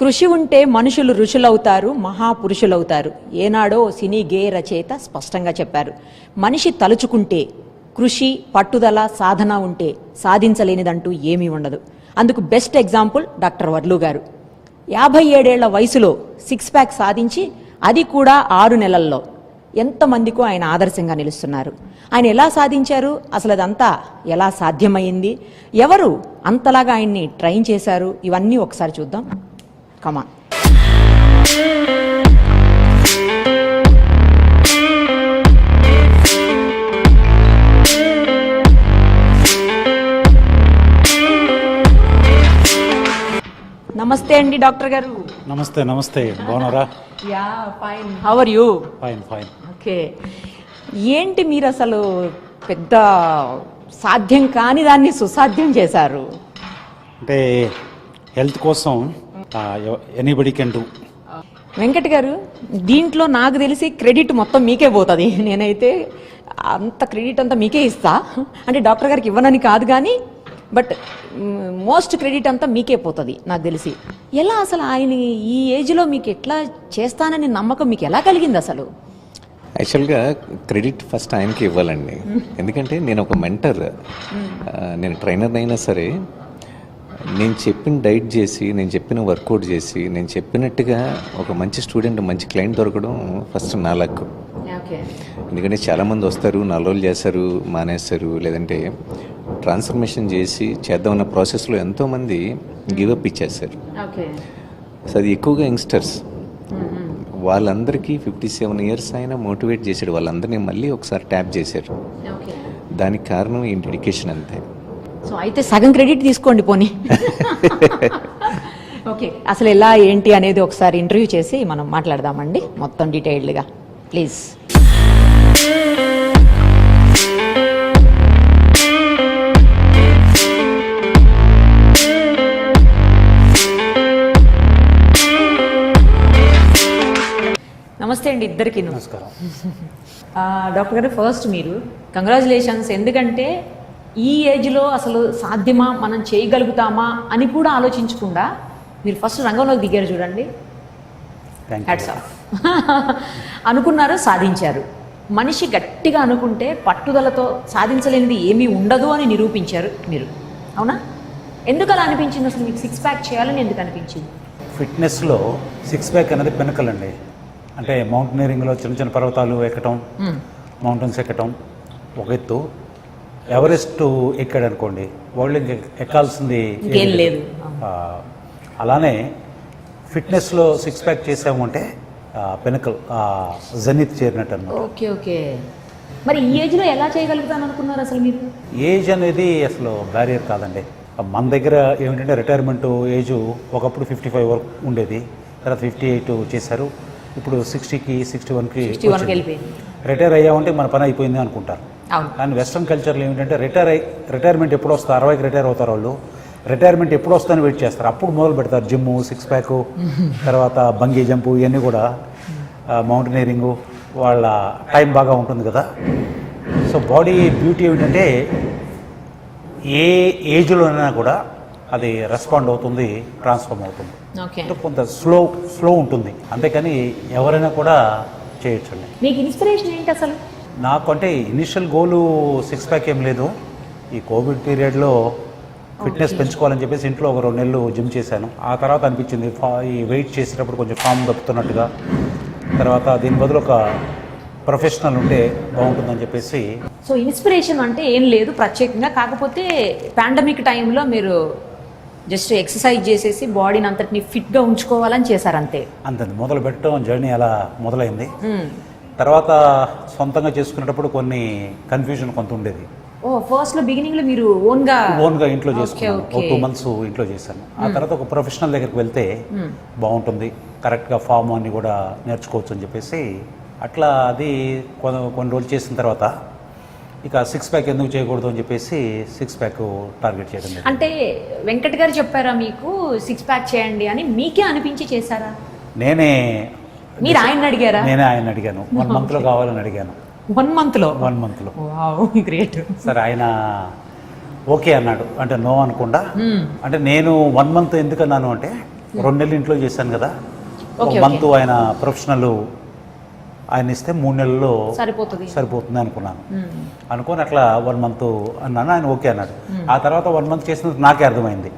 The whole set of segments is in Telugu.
కృషి ఉంటే మనుషులు ఋషులవుతారు మహాపురుషులవుతారు. ఏనాడో సినీ గే రచయిత స్పష్టంగా చెప్పారు. మనిషి తలుచుకుంటే కృషి పట్టుదల సాధన ఉంటే సాధించలేనిదంటూ ఏమీ ఉండదు. అందుకు బెస్ట్ ఎగ్జాంపుల్ డాక్టర్ వర్లు గారు. యాభై ఏడేళ్ళ వయసులో సిక్స్ ప్యాక్ సాధించి అది కూడా ఆరు నెలల్లో. ఎంతమందికో ఆయన ఆదర్శంగా నిలుస్తున్నారు. ఆయన ఎలా సాధించారు? అసలు అదంతా ఎలా సాధ్యమైంది ఎవరు అంతలాగా ఆయన్ని ట్రైన్ చేశారు? ఇవన్నీ ఒకసారి చూద్దాం. కమాన్ నమస్తే అండి డాక్టర్ గారు. నమస్తే నమస్తే. బాగున్నారా? Yeah fine. How are you fine fine. Okay. ఏంటి మీరు అసలు పెద్ద సాధ్యం కాని దాన్ని సుసాధ్యం చేశారు? అంటే హెల్త్ కోసం ఎనీబడి కెన్ డూ వెంకట్ గారు దీంట్లో నాకు తెలిసి క్రెడిట్ మొత్తం మీకే పోతుంది. నేనైతే అంత క్రెడిట్ అంతా మీకే ఇస్తా. అంటే డాక్టర్ గారికి ఇవ్వనని కాదు కానీ బట్ మోస్ట్ క్రెడిట్ అంతా మీకే పోతుంది నాకు తెలిసి. ఎలా అసలు ఆయన ఈ ఏజ్లో మీకు ఎట్లా చేస్తానని నమ్మకం మీకు ఎలా కలిగింది అసలు? యాక్చువల్గా క్రెడిట్ ఫస్ట్ ఆయనకి ఇవ్వాలండి. ఎందుకంటే నేను ఒక మెంటర్. నేను ట్రైనర్ అయినా సరే నేను చెప్పిన డైట్ చేసి నేను చెప్పిన వర్కౌట్ చేసి నేను చెప్పినట్టుగా ఒక మంచి స్టూడెంట్ మంచి క్లయింట్ దొరకడం ఫస్ట్ నా లక్. ఎందుకంటే చాలామంది వస్తారు నాలుగు రోజులు చేస్తారు మానేస్తారు లేదంటే ట్రాన్స్ఫర్మేషన్ చేసి చేద్దామన్న ప్రాసెస్లో ఎంతోమంది గివప్ ఇచ్చేస్తారు. సో అది ఎక్కువగా యంగ్స్టర్స్. వాళ్ళందరికీ ఫిఫ్టీ సెవెన్ ఇయర్స్ అయినా మోటివేట్ చేశాడు. వాళ్ళందరినీ మళ్ళీ ఒకసారి ట్యాప్ చేశారు. దానికి కారణం ఈ డెడికేషన్ అంతే. సో అయితే సగం క్రెడిట్ తీసుకోండి పోనీ. ఓకే అసలు ఎలా ఏంటి అనేది ఒకసారి ఇంటర్వ్యూ చేసి మనం మాట్లాడదామండి మొత్తం డీటెయిల్డ్గా. ప్లీజ్. నమస్తే అండి ఇద్దరికి. నమస్కారం. డాక్టర్ గారు ఫస్ట్ మీరు కంగ్రాచులేషన్స్. ఎందుకంటే ఈ ఏజ్లో అసలు సాధ్యమా? మనం చేయగలుగుతామా? అని కూడా ఆలోచించకుండా మీరు ఫస్ట్ రంగంలోకి దిగారు చూడండి. థ్యాంక్ హ్యాట్స్ ఆఫ్ అనుకున్నారు సాధించారు. మనిషి గట్టిగా అనుకుంటే పట్టుదలతో సాధించలేనిది ఏమీ ఉండదు అని నిరూపించారు మీరు. అవునా? ఎందుకు అలా అనిపించింది అసలు మీకు సిక్స్ ప్యాక్ చేయాలని ఎందుకు అనిపించింది? ఫిట్నెస్లో సిక్స్ ప్యాక్ అనేది పెనకల్ అండి అంటే మౌంటనీరింగ్లో చిన్న చిన్న పర్వతాలు ఎక్కటం మౌంటైన్స్ ఎక్కటం ఒక ఎత్తు. ఎవరెస్ట్ ఎక్కాడు అనుకోండి వాళ్ళు ఇంక ఎక్కాల్సింది లేదు. అలానే ఫిట్నెస్లో సిక్స్ ప్యాక్ చేసాము అంటే పెనకల్ జనిత్ చేరినట్టు అనమాట ఓకే ఓకే. మరి ఈ ఏజ్లో ఎలా చేయగలుగుతాను అనుకున్నారు అసలు మీరు? ఏజ్ అనేది అసలు బ్యారియర్ కాదండి. మన దగ్గర ఏమిటంటే రిటైర్మెంట్ ఏజ్ ఒకప్పుడు ఫిఫ్టీ ఫైవ్ వరకు ఉండేది తర్వాత ఫిఫ్టీ ఎయిట్ చేశారు ఇప్పుడు సిక్స్టీకి సిక్స్టీ వన్కి రిటైర్ అయ్యామంటే మన పని అయిపోయింది అనుకుంటారు. కానీ వెస్ట్రన్ కల్చర్లో ఏమిటంటే రిటైర్ అయ్యి రిటైర్మెంట్ ఎప్పుడు వస్తారు అరవైకి రిటైర్ అవుతారు వాళ్ళు. రిటైర్మెంట్ ఎప్పుడు వస్తుందని వెయిట్ చేస్తారు. అప్పుడు మొదలు పెడతారు జిమ్ సిక్స్ ప్యాక్ తర్వాత బంగీ జంపు ఇవన్నీ కూడా. మౌంటనీరింగు వాళ్ళ టైం బాగా ఉంటుంది కదా. సో బాడీ బ్యూటీ ఏమిటంటే ఏ ఏజ్లోనైనా కూడా అది రెస్పాండ్ అవుతుంది ట్రాన్స్ఫార్మ్ అవుతుంది. ఓకే. అంటే కొంత స్లో స్లో ఉంటుంది. అంతేకాని ఎవరైనా కూడా చేయొచ్చండి. మీకు ఇన్స్పిరేషన్ ఏంటి అసలు? నాకు అంటే ఇనిషియల్ గోలు సిక్స్ ప్యాక్ ఏం లేదు. ఈ కోవిడ్ పీరియడ్లో ఫిట్నెస్ పెంచుకోవాలని చెప్పేసి ఇంట్లో ఒక రెండు నెలలు జిమ్ చేశాను. ఆ తర్వాత అనిపించింది ఈ వెయిట్ చేసేటప్పుడు కొంచెం ఫామ్ తప్పుతున్నట్టుగా. తర్వాత దీని బదులు ఒక ప్రొఫెషనల్ ఉంటే బాగుంటుందని చెప్పేసి సో ఇన్స్పిరేషన్ అంటే ఏం లేదు ప్రత్యేకంగా. కాకపోతే పాండమిక్ టైంలో మీరు జస్ట్ ఎక్సర్సైజ్ చేసేసి బాడీని అంతటిని ఫిట్గా ఉంచుకోవాలని చేశారు అంతే. అంతే మొదలు పెట్టడం జర్నీ అలా మొదలైంది. మ్మ్. తర్వాత సొంతంగా చేసుకునేటప్పుడు కొన్ని కన్ఫ్యూజన్ కొంత ఉండేది. ఓ ఫస్ట్లో బిగినింగ్లో మీరు ఓన్గా ఓన్గా ఇంట్లో Okay, చేసుకున్నాను. ఒక. టూ మంత్స్ ఇంట్లో చేశాను. ఆ తర్వాత ఒక ప్రొఫెషనల్ దగ్గరికి వెళ్తే బాగుంటుంది. కరెక్ట్గా ఫామ్ అని కూడా నేర్చుకోవచ్చు అని చెప్పేసి అట్లా అది కొన్ని రోజులు చేసిన తర్వాత ఇక సిక్స్ ప్యాక్ ఎందుకు చేయకూడదు అని చెప్పేసి సిక్స్ ప్యాక్ టార్గెట్ చేయడం. అంటే వెంకట్ గారు చెప్పారా మీకు సిక్స్ ప్యాక్ చేయండి అని? మీకే అనిపించి చేశారా? నేనే మీరు ఆయన అడిగారా? నేనే ఆయన అడిగాను. వన్ మంత్లో కావాలని అడిగాను. వన్ మంత్లో? వన్ మంత్లో గ్రేట్ సరే ఆయన ఓకే అన్నాడు. అంటే నో అనకుండా. అంటే నేను వన్ మంత్ ఎందుకు అన్నాను అంటే రెండు నెలలు ఇంట్లో చేశాను కదా. ఒక మంత్ ఆయన ప్రొఫెషనల్ ఆయన ఇస్తే మూడు నెలల్లో సరిపోతుంది. సరిపోతుంది అనుకున్నాను. మ్మ్. అనుకొని అట్లా వన్ మంత్ అన్నాను. ఆయన ఓకే అన్నాడు. ఆ తర్వాత వన్ మంత్ చేసినందుకు నాకే అర్థమైంది.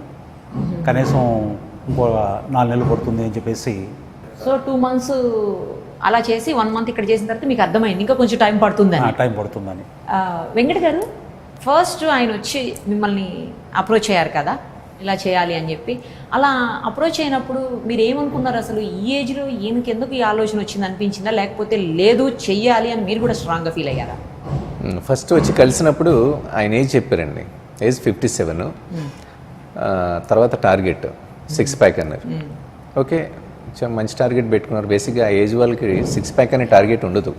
కనీసం ఇంకో నాలుగు నెలలు పడుతుంది అని చెప్పేసి సో టూ మంత్స్ అలా చేసి వన్ మంత్ ఇక్కడ చేసిన తర్వాత మీకు అర్థమైంది. ఇంకా కొంచెం టైం పడుతుందని. టైం పడుతుందని. వెంకట్ గారు ఫస్ట్ ఆయన వచ్చి మిమ్మల్ని అప్రోచ్ అయ్యారు కదా ఇలా చేయాలి అని చెప్పి. అలా అప్రోచ్ అయినప్పుడు మీరు ఏమనుకున్నారు అసలు? ఈ ఏజ్లో ఈయనకి ఎందుకు ఈ ఆలోచన వచ్చింది అనిపించిందా? లేకపోతే లేదు చెయ్యాలి అని మీరు కూడా స్ట్రాంగ్గా ఫీల్ అయ్యారా? ఫస్ట్ వచ్చి కలిసినప్పుడు ఆయన ఏజ్ చెప్పారండి. ఏజ్ ఫిఫ్టీ సెవెన్ తర్వాత టార్గెట్ సిక్స్ ప్యాక్ అన్నారు. ఓకే చాలా మంచి టార్గెట్ పెట్టుకున్నారు. బేసిక్గా ఆ ఏజ్ వాళ్ళకి సిక్స్ ప్యాక్ అనే టార్గెట్ ఉండదు.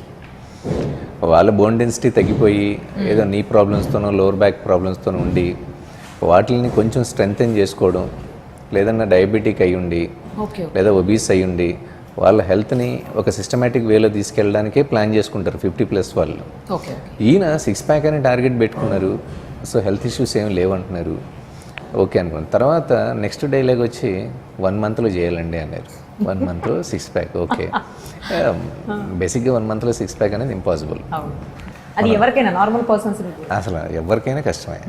వాళ్ళ బోన్ డెన్సిటీ తగ్గిపోయి ఏదో నీ ప్రాబ్లమ్స్తోనో లోవర్ బ్యాక్ ప్రాబ్లమ్స్తోనో ఉండి వాటిని కొంచెం స్ట్రెంగ్తెన్ చేసుకోవడం లేదన్నా డయాబెటిక్ అయి ఉండి లేదా ఒబీస్ అయి ఉండి వాళ్ళ హెల్త్ని ఒక సిస్టమేటిక్ వేలో తీసుకెళ్ళడానికే ప్లాన్ చేసుకుంటారు ఫిఫ్టీ ప్లస్ వాళ్ళు. ఈయన సిక్స్ ప్యాక్ అనే టార్గెట్ పెట్టుకున్నారు. సో హెల్త్ ఇష్యూస్ ఏం లేవంటున్నారు ఓకే అనుకున్నాను. తర్వాత నెక్స్ట్ డైలాగ్ వచ్చి వన్ మంత్లో చేయాలండి అన్నారు. వన్ మంత్లో సిక్స్ ప్యాక్ ఓకే బేసిక్గా వన్ మంత్లో సిక్స్ ప్యాక్ అనేది ఇంపాసిబుల్ అది ఎవరికైనా నార్మల్ పర్సన్స్ అసలు ఎవరికైనా కష్టమే.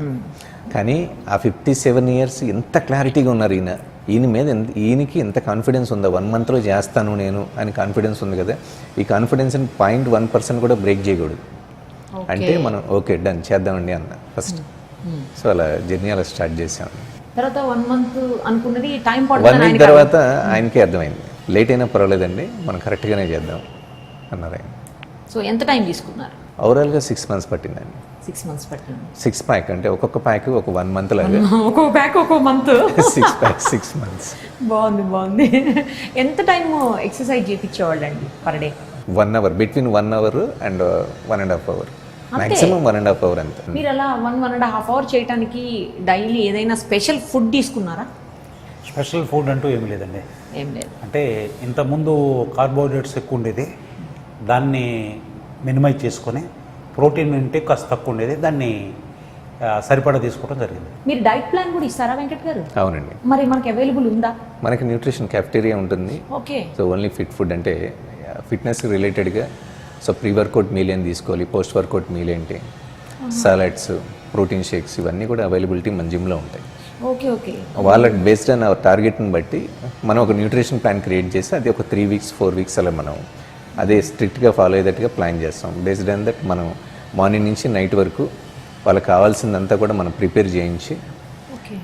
కానీ ఆ ఫిఫ్టీ సెవెన్ ఇయర్స్ ఎంత క్లారిటీగా ఉన్నారు ఈయన. ఈయన మీద ఈయనకి ఎంత కాన్ఫిడెన్స్ ఉందా? వన్ మంత్లో చేస్తాను నేను అని కాన్ఫిడెన్స్ ఉంది కదా. ఈ కాన్ఫిడెన్స్ని పాయింట్ వన్ పర్సెంట్ కూడా బ్రేక్ చేయకూడదు. అంటే మనం ఓకే డన్ చేద్దామండి అన్న. ఫస్ట్ సో అలా జర్నీ అలా స్టార్ట్ చేసాం తర్వాత వన్ మంత్ అనుకున్నది టైం వన్ వీక్ తర్వాత ఆయనకే అర్థమైంది. లేట్ అయినా పర్వాలేదండి మనం కరెక్ట్గానే చేద్దాం అన్నారు ఆయన. సో ఎంత టైం తీసుకున్నారు? ఓవరాల్గా సిక్స్ మంత్స్ పట్టిందండి. సిక్స్ మంత్స్ పట్టింది. సిక్స్ ప్యాక్ అంటే ఒక్కొక్క ప్యాక్ ఒక వన్ మంత్ లాగా. ఒక్కో బ్యాక్ ఒక్కో month six pack six months బాగుంది బాగుంది. ఎంత టైం ఎక్సర్సైజ్ చేయించేవాళ్ళు అండి per day one hour between one hour and one and half hour maximum one and half hour అంతే. మీరు అలా one one and half hour చేయడానికి డైలీ ఏదైనా స్పెషల్ ఫుడ్ తీసుకున్నారా? స్పెషల్ ఫుడ్ అంటూ ఏమీ లేదండి. ఏం లేదు. అంటే ఇంతకుముందు కార్బోహైడ్రేట్స్ ఎక్కువ ఉండేది. దాన్ని మినిమైజ్ చేసుకొని ప్రోటీన్ ఇంటేక్ కాస్త తక్కువ ఉండేది. దాన్ని సరిపడా తీసుకోవడం జరిగింది. మీరు డైట్ ప్లాన్ కూడా ఇస్తారా వెంకట్ గారు? అవునండి. మరి మనకి అవైలబుల్ ఉందా? మనకి న్యూట్రిషన్ క్యాఫ్టీరియా ఉంటుంది. Okay. So only fit food అంటే ఫిట్నెస్ రిలేటెడ్గా సో ప్రీ వర్కౌట్ మీల్ ఏం తీసుకోవాలి? పోస్ట్ వర్కౌట్ మీల్ ఏంటి? సాలడ్స్ ప్రోటీన్ షేక్స్ ఇవన్నీ కూడా అవైలబిలిటీ మన జిమ్లో ఉంటాయి. Okay okay. వాళ్ళ బేస్డ్ ఆన్ అవర్ టార్గెట్ని బట్టి మనం ఒక న్యూట్రిషన్ ప్లాన్ క్రియేట్ చేసి అది ఒక త్రీ వీక్స్ ఫోర్ వీక్స్ అలా మనం అదే స్ట్రిక్ట్గా ఫాలో అయ్యేటట్టుగా ప్లాన్ చేస్తాం. బేస్డ్ ఆన్ దట్ మనం మార్నింగ్ నుంచి నైట్ వరకు వాళ్ళకి కావాల్సిందంతా కూడా మనం ప్రిపేర్ చేయించి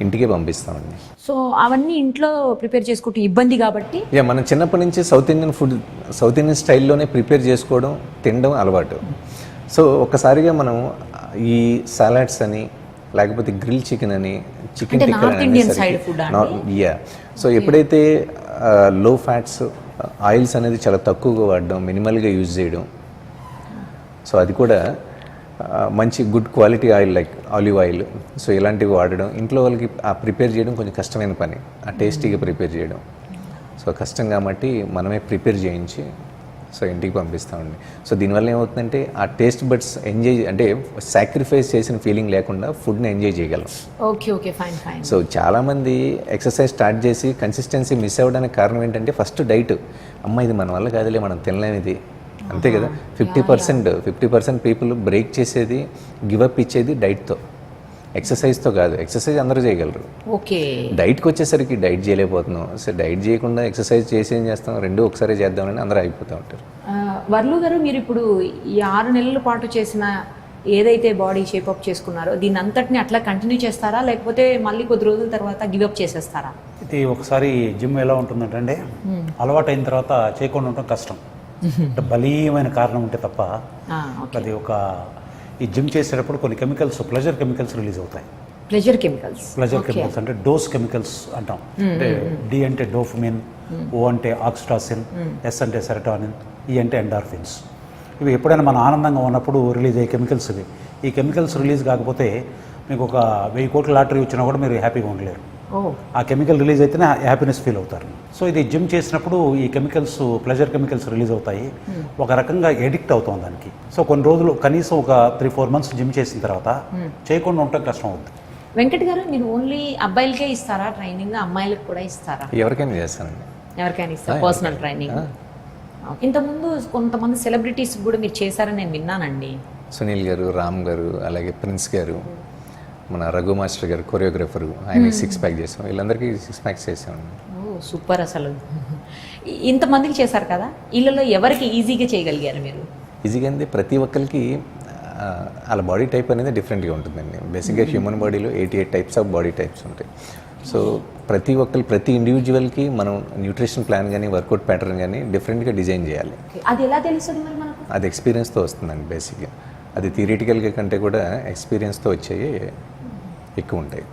ఇంటికే పంపిస్తామండి. సో అవన్నీ ఇంట్లో ప్రిపేర్ చేసుకుంటూ ఇబ్బంది కాబట్టి? యా మనం చిన్నప్పటి నుంచి south Indian food south Indian స్టైల్లోనే prepare చేసుకోవడం తినడం అలవాటు. సో ఒక్కసారిగా మనం ఈ సాలాడ్స్ అని లేకపోతే గ్రిల్ చికెన్ అని చికెన్ యా. సో ఎప్పుడైతే లో ఫ్యాట్స్ ఆయిల్స్ అనేది చాలా తక్కువగా వాడడం మినిమల్గా యూజ్ చేయడం సో అది కూడా మంచి good quality oil like olive oil. So ఇలాంటివి వాడడం ఇంట్లో వాళ్ళకి ఆ ప్రిపేర్ చేయడం కొంచెం కష్టమైన పని ఆ టేస్టీగా ప్రిపేర్ చేయడం. సో కష్టం కాబట్టి మనమే ప్రిపేర్ చేయించి సో ఇంటికి పంపిస్తామండి సో దీనివల్ల ఏమవుతుందంటే ఆ టేస్ట్ బడ్స్ ఎంజాయ్ అంటే సాక్రిఫైస్ చేసిన ఫీలింగ్ లేకుండా ఫుడ్ని ఎంజాయ్ చేయగలం. Okay okay fine fine. So చాలామంది ఎక్సర్సైజ్ స్టార్ట్ చేసి కన్సిస్టెన్సీ మిస్ అవ్వడానికి కారణం ఏంటంటే ఫస్ట్ డైట్ అమ్మ ఇది మన వల్ల కాదులే మనం తినలేము ఇది. అంతే కదా? Fifty percent fifty percent people break చేసేది గివప్ ఇచ్చేది డైట్తో ఎక్సర్సైజ్తో కాదు. ఎక్సర్సైజ్ అందరూ చేయగలరు. ఓకే. డైట్కి వచ్చేసరికి డైట్ చేయలేకపోతున్నాం. సో డైట్ చేయకుండా ఎక్సర్సైజ్ చేసి ఏం చేస్తాం? రెండు ఒకసారి చేద్దామని అందరూ అయిపోతూ ఉంటారు. వర్లు గారు మీరు ఇప్పుడు ఈ ఆరు నెలల పాటు చేసిన ఏదైతే బాడీ షేపప్ చేసుకున్నారో దీని అంతటిని అట్లా కంటిన్యూ చేస్తారా? లేకపోతే మళ్ళీ కొద్ది రోజుల తర్వాత గివప్ చేసేస్తారా? ఇది ఒకసారి జిమ్ ఎలా ఉంటుందంటే అలవాటు అయిన తర్వాత చేయకుండా ఉండటం కష్టం. అంటే బలీయమైన కారణం ఉంటే తప్ప అది ఒక ఈ జిమ్ చేసేటప్పుడు కొన్ని కెమికల్స్ ప్లెజర్ కెమికల్స్ రిలీజ్ అవుతాయి. ప్లెజర్ కెమికల్స్ ప్లెజర్ కెమికల్స్ అంటే డోస్ కెమికల్స్ అంటాం. అంటే డి అంటే డోఫమిన్ ఓ అంటే ఆక్స్టాసిన్ ఎస్ అంటే సెరటానిన్ ఈ అంటే ఎండార్ఫిన్స్ ఇవి ఎప్పుడైనా మన ఆనందంగా ఉన్నప్పుడు రిలీజ్ అయ్యే కెమికల్స్ ఇవి. ఈ కెమికల్స్ రిలీజ్ కాకపోతే మీకు ఒక వెయ్యి కోట్ల లాటరీ వచ్చినా కూడా మీరు హ్యాపీగా ఉండలేరు. ఆ కెమికల్ రిలీజ్ అయితేనే హ్యాపీనెస్ ఫీల్ అవుతారు. సో ఇది జిమ్ చేసినప్పుడు ఈ కెమికల్స్ ప్లెజర్ కెమికల్స్ రిలీజ్ అవుతాయి. ఒక రకంగా ఎడిక్ట్ అవుతాం దానికి. సో కొన్ని రోజులు కనీసం ఒక త్రీ ఫోర్ మంత్స్ జిమ్ చేసిన తర్వాత చేయకుండా ఉండటం కష్టం అవుతుంది వెంకట్ గారు మీరు ఓన్లీ అబ్బాయిలకే ఇస్తారా? ట్రైనింగ్ అమ్మాయిలకు కూడా ఇస్తారా? ఎవరికైనా చేస్తానండి. ఎవరికైనా ఇస్తారా? పర్సనల్. ట్రైనింగ్ ఆ. ఇంతకుముందు కొంతమంది సెలబ్రిటీస్ కూడా మీరు చేశారని నేను విన్నానండి. సునీల్ గారు రామ్ గారు అలాగే ప్రిన్స్ గారు మన రఘు మాస్టర్ గారు కొరియోగ్రాఫరు ఆయన సిక్స్ ప్యాక్ చేసాం. వీళ్ళందరికీ సిక్స్ ప్యాక్స్ చేసామండి. ఓ సూపర్ అసలు. ఇంతమందికి చేశారు కదా ఇళ్ళలో ఎవరికి ఈజీగా చేయగలిగారు మీరు? ఈజీగా అండి ప్రతి ఒక్కరికి వాళ్ళ బాడీ టైప్ అనేది డిఫరెంట్గా ఉంటుందండి. బేసిక్గా హ్యూమన్ బాడీలో eighty eight types of body types ఉంటాయి. సో ప్రతి ఒక్కరు ప్రతి ఇండివిజువల్కి మనం న్యూట్రిషన్ ప్లాన్ కానీ వర్కౌట్ ప్యాటర్న్ కానీ డిఫరెంట్గా డిజైన్ చేయాలి. అది ఎలా తెలుస్తుంది అది ఎక్స్పీరియన్స్తో వస్తుందండి బేసిక్గా. అది థియరిటికల్గా కంటే కూడా ఎక్స్పీరియన్స్తో వచ్చేవి ఎక్కువ ఉంటాయి.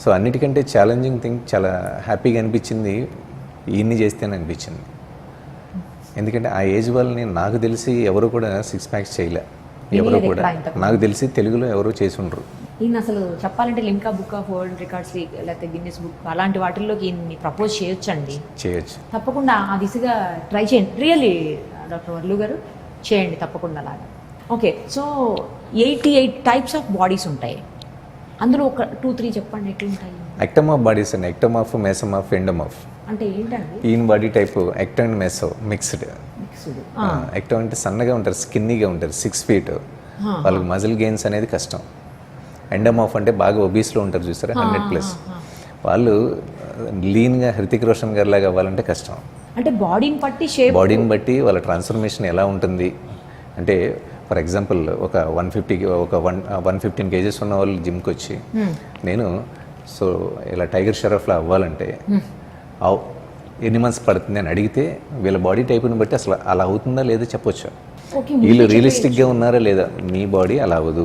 సో అన్నిటికంటే ఛాలెంజింగ్ థింగ్ చాలా హ్యాపీగా అనిపించింది. ఈయన్ని చేస్తేనే అనిపించింది. ఎందుకంటే ఆ ఏజ్ వాళ్ళని నాకు తెలిసి ఎవరు కూడా సిక్స్ ప్యాక్స్ చేయలే. ఎవరు కూడా. నాకు తెలిసి తెలుగులో ఎవరు చేసి ఉండరు ఈయన అసలు చెప్పాలంటే Limca book of world records లేకపోతే గిన్నెస్ బుక్ అలాంటి వాటిల్లోకి ఈయన్ని ప్రపోజ్ చేయొచ్చండి. చేయొచ్చు. తప్పకుండా ఆ దిశగా ట్రై చేయండి. రియల్లీ డాక్టర్ వర్లు గారు చేయండి తప్పకుండా అలాగా. Okay so eighty eight types of bodies ఉంటాయి. అందులో ఒక టూ త్రీ చెప్పండి ఎట్లుంటాయి? ఎక్టమాఫ్ బాడీస్ అండి. ఎక్టమాఫ్ మెసమాఫ్ ఎండమాఫ్ అంటే ఏంటండి ఈయన body type ecto and meso mixed. Mixed. Ecto అంటే సన్నగా ఉంటారు స్కిన్నీగా ఉంటారు సిక్స్ ఫీట్ వాళ్ళకి మజిల్ గెయిన్స్ అనేది కష్టం. ఎండమాఫ్ అంటే బాగా ఒబీస్లో ఉంటారు చూసారా హండ్రెడ్ ప్లస్. వాళ్ళు లీన్గా హృతిక్ రోషన్ గారి లాగా అవ్వాలంటే కష్టం. అంటే బాడీని బట్టి షేప్ బాడీని బట్టి వాళ్ళ ట్రాన్స్ఫర్మేషన్ ఎలా ఉంటుంది? అంటే ఫర్ ఎగ్జాంపుల్ ఒక వన్ ఫిఫ్టీకి ఒక వన్ వన్ ఫిఫ్టీన్ కేజెస్ ఉన్న వాళ్ళు జిమ్కి వచ్చి నేను సో ఇలా టైగర్ షరఫ్లా అవ్వాలంటే అవ్- ఎన్ని మంత్స్ పడుతుంది అని అడిగితే వీళ్ళ బాడీ టైప్ని బట్టి అసలు అలా అవుతుందా లేదా చెప్పొచ్చు. వీళ్ళు రియలిస్టిక్గా ఉన్నారా లేదా? మీ బాడీ అలా అవ్వదు.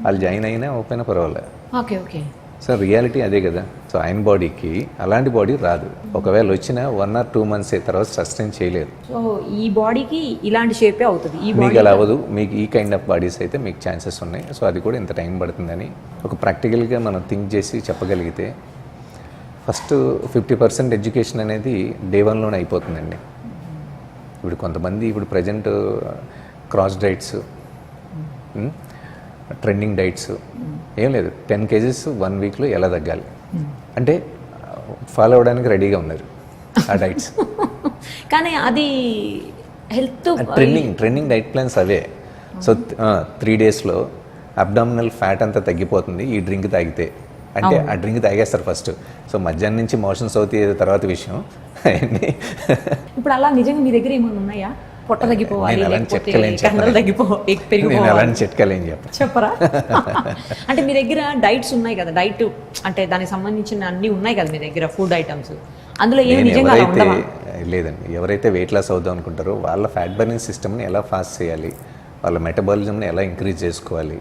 వాళ్ళు జాయిన్ అయినా ఓపెన్ పర్వాలేదు ఓకే ఓకే. సో రియాలిటీ అదే కదా. సో ఆయన బాడీకి అలాంటి బాడీ రాదు. ఒకవేళ వచ్చిన వన్ ఆర్ టూ మంత్స్ తర్వాత సస్టైన్ చేయలేరు. సో ఈ బాడీకి ఇలాంటి షేపే అవుతుంది. ఈ మీకు అలా అవ్వదు. మీకు ఈ కైండ్ ఆఫ్ బాడీస్ అయితే మీకు ఛాన్సెస్ ఉన్నాయి. సో అది కూడా ఇంత టైం పడుతుందని ఒక ప్రాక్టికల్గా మనం థింక్ చేసి చెప్పగలిగితే ఫస్ట్ ఫిఫ్టీ పర్సెంట్ ఎడ్యుకేషన్ అనేది డే వన్లోనే అయిపోతుందండి. ఇప్పుడు కొంతమంది ఇప్పుడు present crash diets trending diets. ఏం లేదు. టెన్ కేజెస్ వన్ వీక్లో ఎలా తగ్గాలి? అంటే ఫాలో అవ్వడానికి రెడీగా ఉన్నారు ఆ డైట్స్. కానీ అది health trending trending diet plans అవే. సో త్రీ డేస్లో అబ్డామినల్ ఫ్యాట్ అంతా తగ్గిపోతుంది ఈ డ్రింక్ తాగితే. అంటే ఆ డ్రింక్ తాగేస్తారు ఫస్ట్. సో మధ్యాహ్నం నుంచి మోషన్స్ అవుతాయి తర్వాత విషయం. ఇప్పుడు అలా నిజంగా మీ దగ్గర ఏమైనా ఉన్నాయా? పొట్ట తగ్గిపోవాలి కండలు చెప్పరా? అంటే మీ దగ్గర డైట్స్ ఉన్నాయి కదా డైట్ అంటే దానికి సంబంధించిన అన్ని ఉన్నాయి కదా మీ దగ్గర ఫుడ్ ఐటమ్స్. అందులో ఏమి నిజంగా లేదండి ఎవరైతే వెయిట్ లాస్ అవుదాం అనుకుంటారో వాళ్ళ ఫ్యాట్ బర్నింగ్ సిస్టమ్ని ఎలా ఫాస్ట్ చేయాలి వాళ్ళ మెటబాలిజంని ఎలా ఇంక్రీజ్ చేసుకోవాలి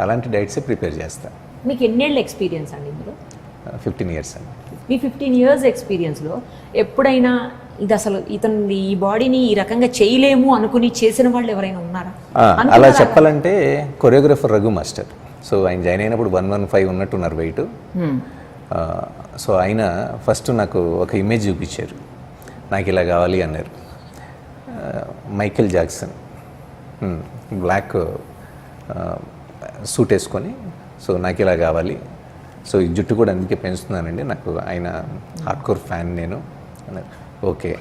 అలాంటి డైట్సే ప్రిపేర్ చేస్తా. మీకు ఎన్నేళ్ళ ఎక్స్పీరియన్స్ అండి ఇందులో? ఫిఫ్టీన్ ఇయర్స్ అండి. మీ ఫిఫ్టీన్ ఇయర్స్ ఎక్స్పీరియన్స్లో ఎప్పుడైనా ఇది అసలు ఇతను ఈ బాడీని ఈ రకంగా చేయలేము అనుకుని చేసిన వాళ్ళు ఎవరైనా ఉన్నారా? అలా చెప్పాలంటే కొరియోగ్రాఫర్ రఘు మాస్టర్. సో ఆయన జాయిన్ అయినప్పుడు వన్ వన్ ఫైవ్ ఉన్నట్టున్నారు వెయిట్. సో ఆయన ఫస్ట్ నాకు ఒక ఇమేజ్ చూపించారు. నాకు ఇలా కావాలి అన్నారు. Michael Jackson. బ్లాక్ సూట్ వేసుకొని సో నాకు ఇలా కావాలి. సో ఈ జుట్టు కూడా అందుకే పెంచుతున్నానండి. నాకు ఆయన హార్డ్ కోర్ ఫ్యాన్ నేను అన్నారు. ఓకే.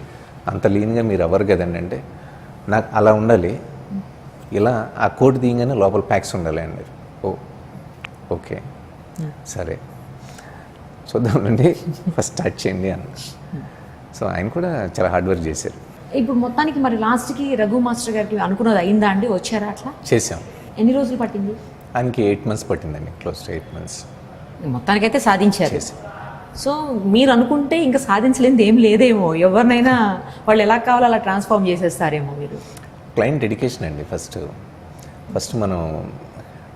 అంత లీన్గా మీరు అవ్వరు కదండి అంటే నాకు అలా ఉండాలి. ఇలా ఆ కోట్ తీయగానే లోపల ప్యాక్స్ ఉండాలి అన్నారు ఓ ఓకే. సరే. చూద్దామండి ఫస్ట్ స్టార్ట్ చేయండి అన్న. సో ఆయన కూడా చాలా హార్డ్ వర్క్ చేశారు. ఇప్పుడు మొత్తానికి మరి లాస్ట్కి రఘు మాస్టర్ గారికి అనుకున్నది అయిందా అండి? వచ్చారా అట్లా? చేసాం ఎన్ని రోజులు పట్టింది? ఆయనకి ఎయిట్ మంత్స్ పట్టిందండి. Close to eight months. మొత్తానికైతే సాధించారు. సో మీరు అనుకుంటే ఇంకా సాధించలేనిది ఏం లేదేమో. ఎవరినైనా వాళ్ళు ఎలా కావాలో అలా ట్రాన్స్ఫార్మ్ చేసేస్తారేమో మీరు. క్లయింట్ డెడికేషన్ అండి ఫస్ట్ ఫస్ట్ మనం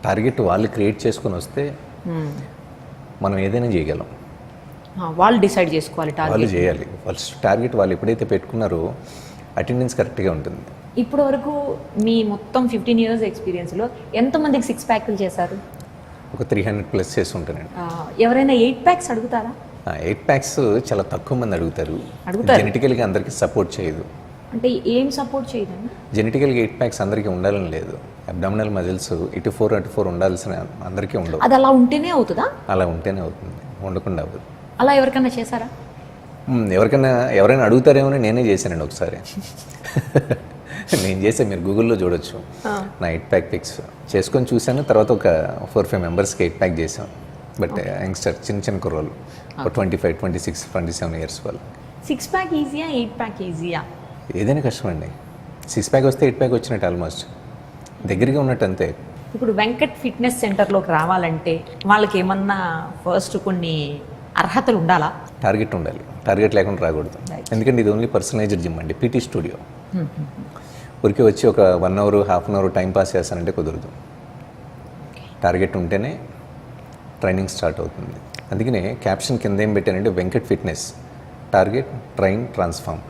టార్గెట్ వాళ్ళు క్రియేట్ చేసుకొని వస్తే Hmm. మనం ఏదైనా చేయగలం. వాళ్ళు డిసైడ్ చేసుకోవాలి టార్గెట్ వాళ్ళు చేయాలి. ఫస్ట్ టార్గెట్ వాళ్ళు ఎప్పుడైతే పెట్టుకున్నారో అటెండెన్స్ కరెక్ట్గా ఉంటుంది. ఇప్పటి వరకు మీ మొత్తం ఫిఫ్టీన్ ఇయర్స్ ఎక్స్పీరియన్స్లో ఎంతమందికి సిక్స్ ప్యాక్లు చేశారు? ఒక త్రీ హండ్రెడ్ ప్లస్ చేసి ఉంటానండి. ఎవరైనా ఎయిట్ ప్యాక్స్ అడుగుతారా? ఎయిట్ ప్యాక్స్ చాలా తక్కువ మంది అడుగుతారు. జెనెటికల్గా అందరికీ సపోర్ట్ చేయదు. అంటే ఏం సపోర్ట్ చేయదండి? జెనెటికల్గా ఎయిట్ ప్యాక్స్ అందరికీ ఉండాలని లేదు. అబ్డామినల్ మజిల్స్ ఇటు ఫోర్ అటు ఫోర్ ఉండాల్సిన అందరికీ ఉండవు. అది అలా ఉంటేనే అవుతుందా? అలా ఉంటేనే అవుతుంది. ఉండకుండా అవ్వదు. అలా ఎవరికైనా చేశారా? ఎవరికైనా ఎవరైనా అడుగుతారేమో నేనే చేశానండి ఒకసారి. నేను చేసే మీరు గూగుల్లో చూడొచ్చు. నా ఎయిట్ ప్యాక్ పిక్స్ చేసుకొని చూశాను తర్వాత ఒక ఫోర్ ఫైవ్ మెంబర్స్కి ఎయిట్ ప్యాక్ చేసాం బట్ యంగ్స్టర్ చిన్న చిన్న కుర్రోళ్ళు. ఒక twenty five twenty six twenty seven years వాళ్ళు సిక్స్ ప్యాక్ ఈజీయా ఎయిట్ ప్యాక్ ఈజీయా ఏదైనా కష్టం అండి సిక్స్ ప్యాక్ వస్తే ఎయిట్ ప్యాక్ వచ్చినట్టు ఆల్మోస్ట్ దగ్గరగా ఉన్నట్టు అంతే. ఇప్పుడు వెంకట్ ఫిట్నెస్ సెంటర్లోకి రావాలంటే వాళ్ళకి ఏమన్నా ఫస్ట్ కొన్ని అర్హతలు ఉండాలా? టార్గెట్ ఉండాలి. టార్గెట్ లేకుండా రాకూడదు. ఎందుకంటే ఇది ఓన్లీ పర్సనలైజ్డ్ జిమ్ అండి. పీటీ స్టూడియో ఊరికి వచ్చి ఒక one hour half an hour time pass చేస్తానంటే కుదరదు. టార్గెట్ ఉంటేనే ట్రైనింగ్ స్టార్ట్ అవుతుంది. అందుకనే క్యాప్షన్ కింద ఏం పెట్టానంటే Venkat fitness target train transform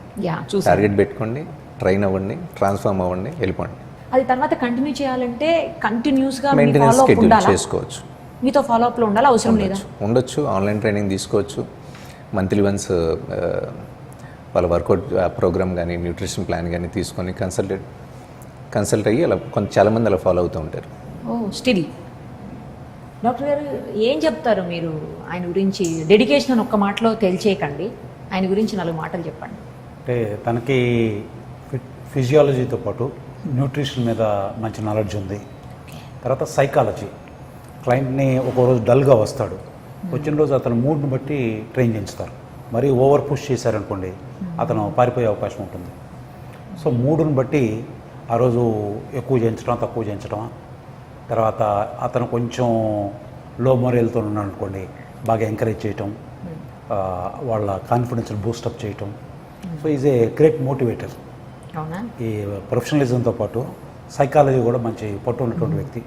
target పెట్టుకోండి ట్రైన్ అవ్వండి ట్రాన్స్ఫార్మ్ అవ్వండి వెళ్ళిపోండి. అది తర్వాత కంటిన్యూ చేయాలంటే కంటిన్యూస్గా మెయింటెనెన్స్ షెడ్యూల్ చేసుకోవచ్చు. మీతో ఫాలో అప్లో ఉండాలా? అవసరం లేదా? ఉండొచ్చు. ఆన్లైన్ ట్రైనింగ్ తీసుకోవచ్చు. మంత్లీ వన్స్ వాళ్ళ వర్కౌట్ ప్రోగ్రామ్ కానీ న్యూట్రిషన్ ప్లాన్ కానీ తీసుకొని కన్సల్టెడ్ కన్సల్ట్ అయ్యి అలా కొంత చాలామంది అలా ఫాలో అవుతూ ఉంటారు. ఓ స్టిల్. డాక్టర్ గారు ఏం చెప్తారు మీరు? ఆయన గురించి డెడికేషన్ అని ఒక్క మాటలో తెలిచేయకండి. ఆయన గురించి నాలుగు మాటలు చెప్పండి. అంటే తనకి ఫిజియాలజీతో పాటు న్యూట్రిషన్ మీద మంచి నాలెడ్జ్ ఉంది. తర్వాత సైకాలజీ. క్లయింట్ని ఒక రోజు డల్గా వస్తాడు. వచ్చిన రోజు అతను మూడ్ని బట్టి ట్రైన్ చేయించుతారు. మరీ ఓవర్ పుష్ చేశారనుకోండి అతను పారిపోయే అవకాశం ఉంటుంది. సో మూడుని బట్టి ఆ రోజు ఎక్కువ చేయించడం తక్కువ చేయించడం తర్వాత అతను కొంచెం లో మొరేల్తో ఉన్నాడు అనుకోండి బాగా ఎంకరేజ్ చేయటం ఆ, వాళ్ళ కాన్ఫిడెన్స్ బూస్టప్ చేయటం. So he's a great motivator ఈ ప్రొఫెషనలిజంతో పాటు సైకాలజీ కూడా మంచి పట్టు ఉన్నటువంటి వ్యక్తి.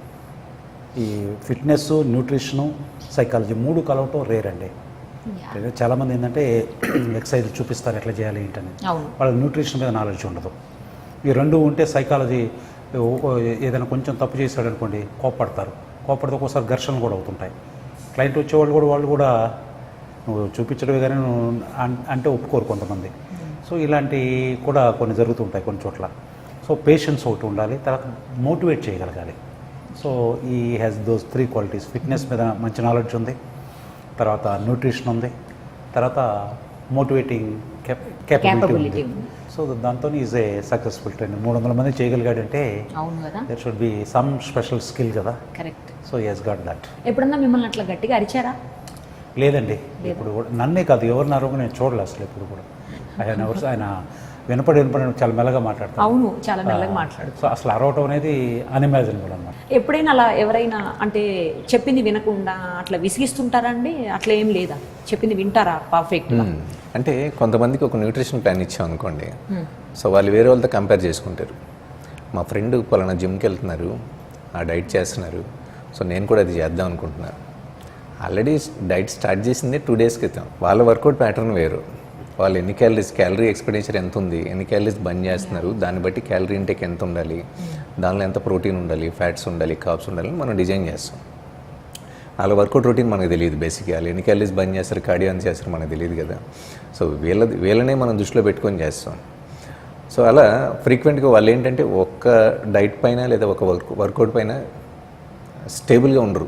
ఈ ఫిట్నెస్ న్యూట్రిషను సైకాలజీ మూడు కలవటం రేర్ అండి. చాలామంది ఏంటంటే ఎక్సర్సైజ్ చూపిస్తారు ఎట్లా చేయాలి ఏంటని. వాళ్ళకి న్యూట్రిషన్ మీద నాలెడ్జ్ ఉండదు. ఈ రెండు ఉంటే సైకాలజీ ఏదైనా కొంచెం తప్పు చేశాడు అనుకోండి కోప్పడతారు. కోప్పడితే ఒక్కోసారి ఘర్షణలు కూడా అవుతుంటాయి. క్లయింట్ వచ్చేవాళ్ళు కూడా వాళ్ళు కూడా నువ్వు చూపించడమే కానీ నువ్వు అంటే ఒప్పుకోరు కొంతమంది. సో ఇలాంటి కూడా కొన్ని జరుగుతుంటాయి కొన్ని చోట్ల. సో పేషెన్స్ ఒకటి ఉండాలి తర్వాత మోటివేట్ చేయగలగాలి. So he has those three qualities fitness మీద మంచి నాలెడ్జ్ ఉంది. తర్వాత న్యూట్రిషన్ ఉంది. తర్వాత మోటివేటింగ్ క్యాపబిలిటీ ఉంది. సో దాంతో ఈజ్ ఏ సక్సెస్ఫుల్ ట్రైన్ మూడు వందల మంది చేయగలిగాడంటే అవును కదా? There should be some special skill కదా? Correct so yes got that ఎప్పుడన్నా మిమ్మల్ని అట్లా గట్టిగా అరిచారా? లేదండి. ఇప్పుడు కూడా నన్నే కాదు ఎవరిని అరవగా నేను చూడలే అసలు ఇప్పుడు కూడా. ఆయన ఎవరు ఆయన వినపడి వినపడి చాలా మెల్లగా మాట్లాడతాను అవును చాలా మెల్లగా మాట్లాడు సో అసలు అరవటం అనేది అన్ఇమాజినబుల్ అనమాట ఎప్పుడైనా అలా ఎవరైనా అంటే చెప్పింది వినకుండా అట్లా విసిగిస్తుంటారా అండి అట్లా ఏం లేదా? చెప్పింది వింటారా పర్ఫెక్ట్. అంటే కొంతమందికి ఒక న్యూట్రిషన్ ప్లాన్ ఇచ్చాం అనుకోండి. సో వాళ్ళు వేరే వాళ్ళతో కంపేర్ చేసుకుంటారు. మా ఫ్రెండ్ పలానా జిమ్కి వెళ్తున్నారు. ఆ డైట్ చేస్తున్నారు. సో నేను కూడా అది చేద్దాం అనుకుంటున్నాను ఆల్రెడీ డైట్ స్టార్ట్ చేసిందే టూ డేస్ క్రితం. వాళ్ళ వర్కౌట్ ప్యాటర్న్ వేరు. వాళ్ళు ఎన్ని క్యాలరీస్ క్యాలరీ ఎక్స్పెండిచర్ ఎంత ఉంది ఎన్ని క్యాలరీస్ బంద్ చేస్తున్నారు దాన్ని బట్టి క్యాలరీ ఇంటేక్ ఎంత ఉండాలి దానిలో ఎంత ప్రోటీన్ ఉండాలి ఫ్యాట్స్ ఉండాలి కాప్స్ ఉండాలి మనం డిజైన్ చేస్తాం. వాళ్ళ వర్కౌట్ రొటీన్ మనకు తెలియదు బేసిక్గా వాళ్ళు ఎన్ని క్యాలరీస్ బంద్ చేస్తారు కార్డియో ఎంత చేస్తారు మనకు తెలియదు కదా. సో వీళ్ళ వీళ్ళనే మనం దృష్టిలో పెట్టుకొని చేస్తాం. సో అలా ఫ్రీక్వెంట్గా వాళ్ళు ఏంటంటే ఒక్క డైట్ పైన లేదా ఒక వర్క్ వర్కౌట్ పైన స్టేబుల్గా ఉండరు.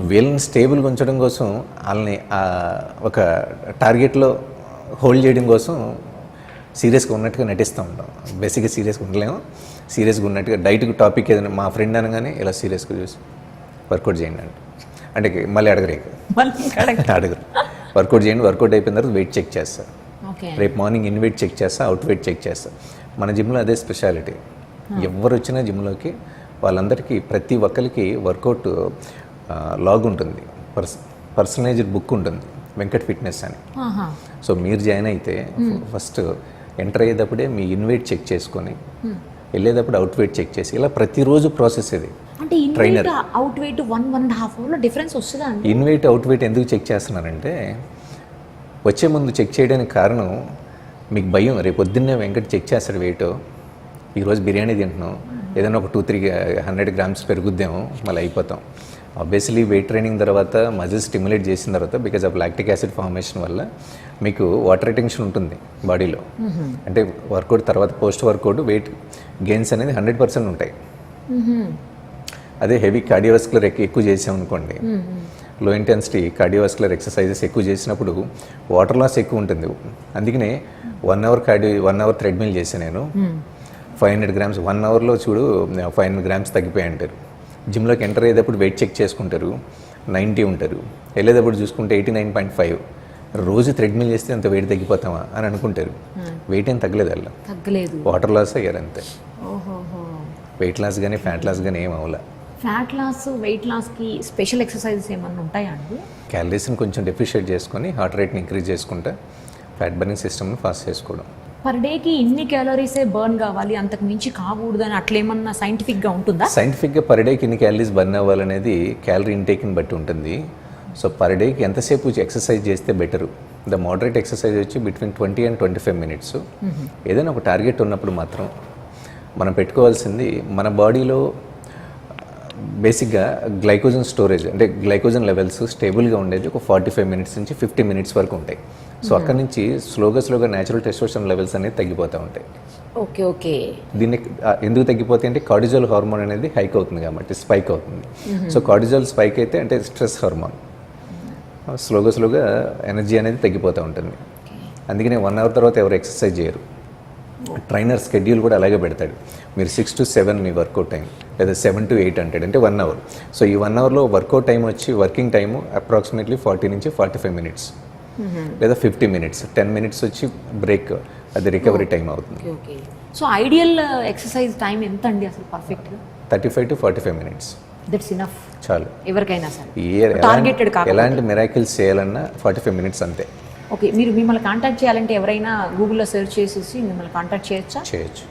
వీళ్ళని స్టేబుల్గా ఉంచడం కోసం వాళ్ళని ఒక టార్గెట్లో హోల్డ్ చేయడం కోసం సీరియస్గా ఉన్నట్టుగా నటిస్తూ ఉంటాం. బేసిక్గా సీరియస్గా ఉండలేము. సీరియస్గా ఉన్నట్టుగా డైట్ టాపిక్ ఏదైనా మా ఫ్రెండ్ అనగానే ఇలా సీరియస్గా చూసి వర్కౌట్ చేయండి అంటే. అంటే మళ్ళీ అడగరు ఇక. మళ్ళీ కరెక్ట్ అడగరు. వర్కౌట్ చేయండి వర్కౌట్ అయిపోయిన తర్వాత వెయిట్ చెక్ చేస్తారు ఓకే. రేపు మార్నింగ్ ఇన్ వెయిట్ చెక్ చేస్తా అవుట్ వెయిట్ చెక్ చేస్తా. మన జిమ్లో అదే స్పెషాలిటీ. ఎవరు వచ్చినా జిమ్లోకి వాళ్ళందరికీ ప్రతి ఒక్కరికి వర్కౌట్ లాగ్ ఉంటుంది. పర్స్ పర్సనలైజ్డ్ బుక్ ఉంటుంది. వెంకట్ ఫిట్నెస్ అని. సో మీరు జాయిన్ అయితే ఫస్ట్ ఎంటర్ అయ్యేటప్పుడే మీ ఇన్వైట్ చెక్ చేసుకొని వెళ్ళేటప్పుడు అవుట్ వెయిట్ చెక్ చేసి ఇలా ప్రతిరోజు ప్రాసెస్ ఇది. అంటే in weight out weight one one and half అవర్లో difference in weight out weight ఎందుకు చెక్ చేస్తున్నారంటే వచ్చే ముందు చెక్ చేయడానికి కారణం మీకు భయం. రేపు పొద్దున్నే వెంకట చెక్ చేస్తాడు వెయిట్. ఈరోజు బిర్యానీ తింటున్నాం. ఏదైనా ఒక టూ త్రీ హండ్రెడ్ గ్రామ్స్ పెరుగుద్దేమో మళ్ళీ అయిపోతాం. ఆబ్వియస్లీ వెయిట్ ట్రైనింగ్ తర్వాత మజిల్ స్టిమ్యులేట్ చేసిన తర్వాత because of lactic acid formation వల్ల మీకు వాటర్ రిటెన్షన్ ఉంటుంది బాడీలో అంటే వర్కౌట్ తర్వాత పోస్ట్ వర్కౌట్ వెయిట్ గెయిన్స్ అనేది హండ్రెడ్ పర్సెంట్ ఉంటాయి. అదే హెవీ కార్డియోవాస్కులర్ ఎక్కువ చేసామనుకోండి లో ఇంటెన్సిటీ కార్డియోవాస్కులర్ ఎక్సర్సైజెస్ ఎక్కువ చేసినప్పుడు వాటర్ లాస్ ఎక్కువ ఉంటుంది. అందుకనే one hour cardio one hour treadmill చేశాను నేను. ఫైవ్ హండ్రెడ్ గ్రామ్స్ వన్ అవర్లో చూడు ఫైవ్ హండ్రెడ్ గ్రామ్స్ తగ్గిపోయి అంటారు జిమ్లోకి ఎంటర్ అయ్యేటప్పుడు వెయిట్ చెక్ చేసుకుంటారు. నైంటీ ఉంటారు. వెళ్ళేటప్పుడు చూసుకుంటే ఎయిటీ నైన్ పాయింట్ ఫైవ్. రోజు థ్రెడ్మిల్ చేస్తే అంత వెయిట్ తగ్గిపోతామా అని అనుకుంటారు. వెయిట్ ఏం తగ్గలేదు అలా. తగ్గలేదు. వాటర్ లాస్ అయ్యారు అంతే. వెయిట్ లాస్ కానీ ఫ్యాట్ లాస్ కానీ ఏం అవ్వలే ఫ్యాట్ లాస్ వెయిట్ లాస్కి స్పెషల్ ఎక్సర్సైజెస్ ఏమన్నా ఉంటాయా అండి? క్యాలరీస్ని కొంచెం డెఫిషియేట్ చేసుకొని హార్ట్ రేట్ని ఇంక్రీజ్ చేసుకుంటే ఫ్యాట్ బర్నింగ్ సిస్టమ్ని ఫాస్ట్ చేసుకోవడం. పర్ డేకి ఇన్ని క్యాలరీసే బర్న్ కావాలి? అంతకు మించి కాకూడదు అని అట్లేమన్నా సైంటిఫిక్గా ఉంటుందా? సైంటిఫిక్గా పర్ డేకి ఎన్ని క్యాలరీస్ బర్న్ అవ్వాలనేది క్యాలరీ ఇంటేక్ని బట్టి ఉంటుంది. సో పర్ డేకి ఎంతసేపు ఎక్సర్సైజ్ చేస్తే బెటరు ద మోడరేట్ ఎక్సర్సైజ్ వచ్చి between twenty and twenty five minutes ఏదైనా ఒక టార్గెట్ ఉన్నప్పుడు మాత్రం మనం పెట్టుకోవాల్సింది మన బాడీలో బేసిక్గా గ్లైకోజన్ స్టోరేజ్ అంటే గ్లైకోజన్ లెవెల్స్ స్టేబుల్గా ఉండేది ఒక ఫార్టీ ఫైవ్ మినిట్స్ నుంచి ఫిఫ్టీ మినిట్స్ వరకు ఉంటాయి. సో అక్కడ నుంచి స్లోగా స్లోగా న్యాచురల్ టెస్టోషన్ లెవెల్స్ అనేది తగ్గిపోతూ ఉంటాయి. Okay okay. దీన్ని ఎందుకు తగ్గిపోతాయి అంటే కార్డిజోల్ హార్మోన్ అనేది హైక్ అవుతుంది కాబట్టి స్పైక్ అవుతుంది. సో కార్డిజోల్ స్పైక్ అయితే అంటే స్ట్రెస్ హార్మోన్ స్లోగా స్లోగా ఎనర్జీ అనేది తగ్గిపోతూ ఉంటుంది. అందుకనే వన్ అవర్ తర్వాత ఎవరు ఎక్సర్సైజ్ చేయరు. ట్రైనర్ స్కెడ్యూల్ కూడా అలాగే పెడతాడు. మీరు సిక్స్ టు సెవెన్ మీ వర్కౌట్ టైం లేదా సెవెన్ టు ఎయిట్ అంటాడు అంటే వన్ అవర్ సో ఈ వన్ అవర్లో వర్కౌట్ టైం వచ్చి వర్కింగ్ టైము అప్రాక్సిమేట్లీ ఫార్టీ నుంచి ఫార్టీ ఫైవ్ మినిట్స్ లేదా ఫిఫ్టీ మినిట్స్ టెన్ మినిట్స్ వచ్చి బ్రేక్ అది రికవరీ టైం అవుతుంది. సో ఐడియల్ ఎక్సర్సైజ్ టైం ఎంత అండి అసలు పర్ఫెక్ట్గా thirty five to forty five minutes. That's enough చాలు. ఎవరికైనా సరే. టార్గెటెడ్ ఎలాంటి మిరాకిల్స్ చేయాలన్నా ఫార్టీ ఫైవ్ మినిట్స్ అంతే. ఓకే మీరు మిమ్మల్ని కాంటాక్ట్ చేయాలంటే ఎవరైనా గూగుల్లో సెర్చ్ చేసేసి మిమ్మల్ని కాంటాక్ట్ చేయొచ్చా? చేయొచ్చు.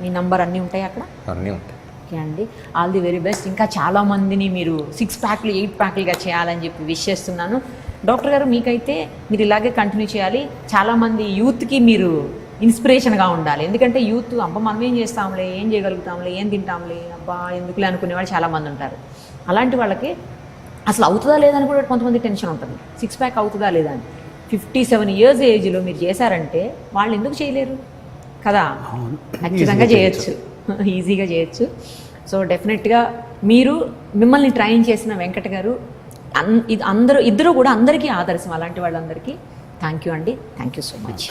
మీ నంబర్ అన్నీ ఉంటాయి అక్కడ? అన్నీ ఉంటాయి. ఓకే అండి. ఆల్ ది వెరీ బెస్ట్ ఇంకా చాలా మందిని మీరు సిక్స్ ప్యాక్లు ఎయిట్ ప్యాక్లుగా చేయాలని చెప్పి విష్ చేస్తున్నాను. డాక్టర్ గారు మీకైతే మీరు ఇలాగే కంటిన్యూ చేయాలి. చాలామంది యూత్కి మీరు ఇన్స్పిరేషన్గా ఉండాలి. ఎందుకంటే యూత్ అబ్బా మనం ఏం చేస్తాంలే ఏం చేయగలుగుతాంలే ఏం తింటాంలే అబ్బా ఎందుకులే అనుకునే వాళ్ళు చాలామంది ఉంటారు. అలాంటి వాళ్ళకి అసలు అవుతుందా లేదని కూడా కొంతమంది టెన్షన్ ఉంటుంది. సిక్స్ ప్యాక్ అవుతుందా లేదా అని. ఫిఫ్టీ సెవెన్ ఇయర్స్ ఏజ్లో మీరు చేశారంటే వాళ్ళు ఎందుకు చేయలేరు? కదా? ఖచ్చితంగా చేయొచ్చు. ఈజీగా చేయొచ్చు. సో డెఫినెట్గా మీరు మిమ్మల్ని ట్రైన్ చేసిన వెంకట గారు అందరూ ఇద్దరు కూడా అందరికీ ఆదర్శం. అలాంటి వాళ్ళందరికీ థ్యాంక్ యూ అండి. Thank you so much